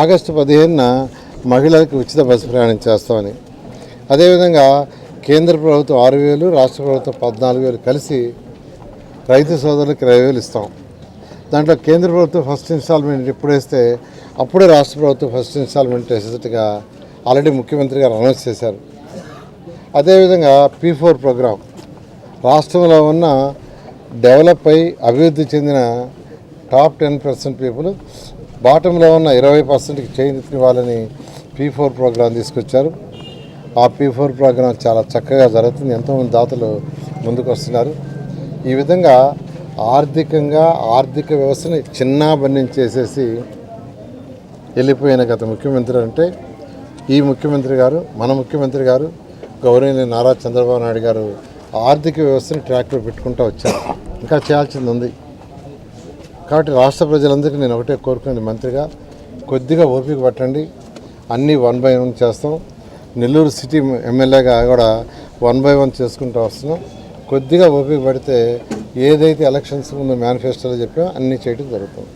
August పదిహేనున మహిళలకు ఉచిత బస్సు ప్రయాణం చేస్తామని. అదేవిధంగా కేంద్ర ప్రభుత్వం ఆరు వేలు రాష్ట్ర ప్రభుత్వం పద్నాలుగు వేలు కలిసి రైతు సోదరులకు ఇరవై వేలు ఇస్తాం. దాంట్లో కేంద్ర ప్రభుత్వం ఫస్ట్ ఇన్స్టాల్మెంట్ ఇప్పుడేస్తే వేస్తే అప్పుడే రాష్ట్ర ప్రభుత్వం ఫస్ట్ ఇన్స్టాల్మెంట్ వేసేటట్టుగా ఆల్రెడీ ముఖ్యమంత్రి గారు అనౌన్స్ చేశారు. అదేవిధంగా పీ ఫోర్ ప్రోగ్రాం. రాష్ట్రంలో ఉన్న డెవలప్ అయి అభివృద్ధి చెందిన టాప్ టెన్ పర్సెంట్ పీపుల్ బాటంలో ఉన్న ఇరవై పర్సెంట్కి చేయించుకోవాలని పీ ఫోర్ ప్రోగ్రాం తీసుకొచ్చారు. ఆ పీ ఫోర్ ప్రోగ్రాం చాలా చక్కగా జరుగుతుంది. ఎంతోమంది దాతలు ముందుకు వస్తున్నారు. ఈ విధంగా ఆర్థికంగా ఆర్థిక వ్యవస్థని చిన్నాభిన్నం చేసేసి వెళ్ళిపోయిన గత ముఖ్యమంత్రి అంటే ఈ ముఖ్యమంత్రి గారు మన ముఖ్యమంత్రి గారు గౌరవనీయ నారా చంద్రబాబు నాయుడు గారు ఆర్థిక వ్యవస్థని ట్రాక్లో పెట్టుకుంటూ వచ్చారు. ఇంకా చేయాల్సింది ఉంది. కాబట్టి రాష్ట్ర ప్రజలందరికీ నేను ఒకటే కోరుకునేది మంత్రిగా కొద్దిగా ఓపిక పట్టండి. అన్నీ వన్ బై వన్ చేస్తాం. నెల్లూరు సిటీ ఎమ్మెల్యేగా కూడా వన్ బై వన్ చేసుకుంటూ వస్తున్నాం. కొద్దిగా ఓపిక పడితే ఏదైతే ఎలక్షన్స్ ముందు మేనిఫెస్టోలో చెప్పామో అన్నీ చేయడం జరుగుతుంది.